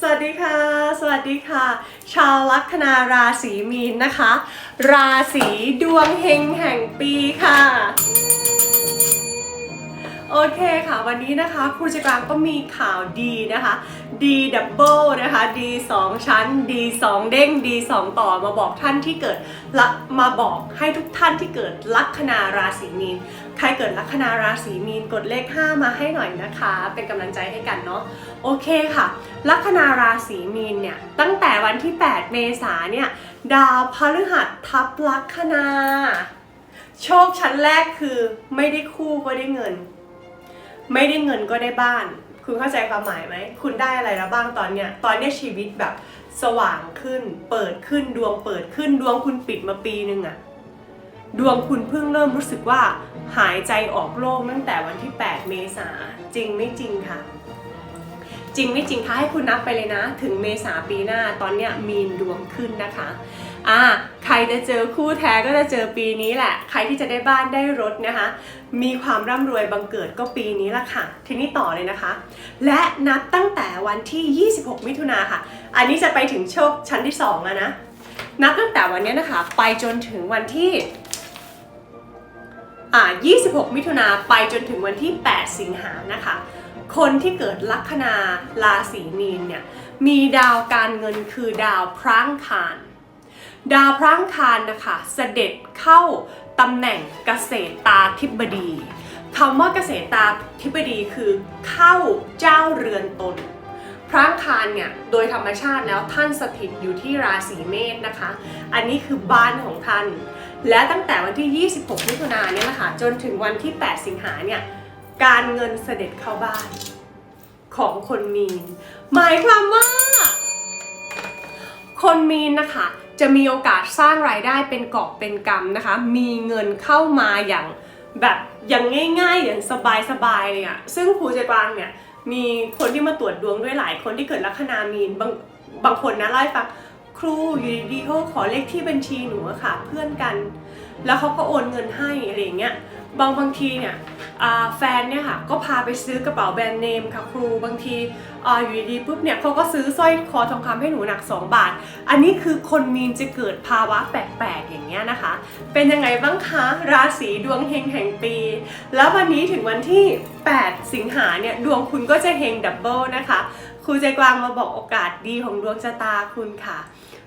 สวัสดีค่ะ สวัสดีค่ะ ชาวลัคนาราศีมีนนะคะ ราศีดวงเฮงแห่งปีค่ะ โอเคค่ะวันนี้นะคะครูจักรางก็มีข่าวดีนะคะดีดับเบิลนะคะดีสองชั้นดีสองเด้งดีสองต่อมาบอกท่านที่เกิดละมาบอกให้ทุกท่านที่เกิดลัคนาราศีมีน ใครเกิดลัคนาราศีมีนกดเลข 5 มาให้หน่อยนะคะ เป็นกำลังใจให้กันเนาะโอเคค่ะ ลัคนาราศีมีนเนี่ยตั้งแต่วันที่ 8 เมษาเนี่ยดาวพฤหัสทับลัคนา โชคชั้นแรกคือไม่ได้คู่ก็ได้เงิน ไม่ได้เงินก็ได้บ้าน คุณเข้าใจความหมายไหม คุณได้อะไรแล้วบ้างตอนเนี้ย ตอนเนี้ยชีวิตแบบสว่างขึ้น เปิดขึ้นดวงเปิดขึ้นดวงคุณปิดมาปีนึงอะดวงคุณเพิ่งเริ่มรู้สึกว่าหายใจออกโล่งตั้งแต่วันที่ 8 เมษาจริงไม่จริงคะจริงไม่จริงคะให้คุณนับไปเลยนะ ถึงเมษาปีหน้าตอนเนี้ยมีนดวงขึ้นนะคะ อ่าใครจะเจอคู่แท้ก็จะเจอปีนี้แหละ ใครที่จะได้บ้านได้รถนะคะ มีความร่ำรวยบังเกิดก็ปีนี้ละค่ะ ทีนี้ต่อเลยนะคะ และนับตั้งแต่วันที่ 26 มิถุนาค่ะ อันนี้จะไปถึงโชคชั้นที่2แล้วนะ นับตั้งแต่วันนี้นะคะ ไปจนถึงวันที่อ่า26 มิถุนาไปจนถึงวันที่ 8 สิงหานะคะ คนที่เกิดลัคนาราศีมีนเนี่ย มีดาวการเงินคือดาวพร้างคาร ดาวพร้างคารนะคะเสด็จเข้าตำแหน่งเกษตราธิบดีคำว่าเกษตราธิบดีคือเข้าเจ้าเรือนตน พร้างคารเนี่ยโดยธรรมชาติแล้วท่านสถิตอยู่ที่ราศีเมษนะคะ อันนี้คือบ้านของท่าน และตั้งแต่วันที่ 26 มิถุนายนเนี่ยนะคะจนถึงวันที่ 8 สิงหาเนี่ยการเงินเสด็จเข้าบ้านของคนมีนหมายความว่า คนมีนนะคะจะมีโอกาสสร้างรายได้เป็นกอบเป็นกำนะคะ มีเงินเข้ามาอย่างแบบอย่างง่ายๆอย่างสบายๆเลยอะซึ่งครูเจกวางเนี่ยมีคนที่มาตรวจดวงด้วยหลายคนที่เกิดลัคนามีนบางบางคนนะเล่าให้ฟัง ครูอยู่ดีๆเขาขอเลขที่บัญชีหนูอะค่ะเพื่อนกัน แล้วเขาก็โอนเงินให้อะไรอย่างเงี้ยบางบางทีเนี่ยแฟนเนี่ยค่ะก็พาไปซื้อกระเป๋าแบรนด์เนมค่ะครูบางทีออยู่ดีๆปุ๊บเนี่ยเขาก็ซื้อสร้อยคอทองคำให้หนูหนัก 2 บาท อันนี้คือคนมีนจะเกิดภาวะแปลกๆอย่างเงี้ยนะคะ เป็นยังไงบ้างคะราศีดวงเฮงแห่งปี แล้ววันนี้ถึงวันที่ 8 สิงหาเนี่ยดวงคุณก็จะเฮงดับเบิลนะคะ ครูใจกวางมาบอกโอกาสดีของดวงชะตาคุณค่ะ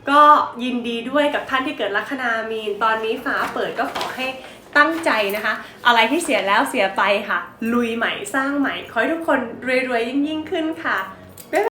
ก็ยินดีด้วยกับท่านที่เกิดลัคนามีน ตอนนี้ฟ้าเปิดก็ขอให้ตั้งใจนะคะ อะไรที่เสียแล้วเสียไปค่ะ ลุยใหม่สร้างใหม่ ขอให้ทุกคนรวยๆยิ่งๆขึ้นค่ะ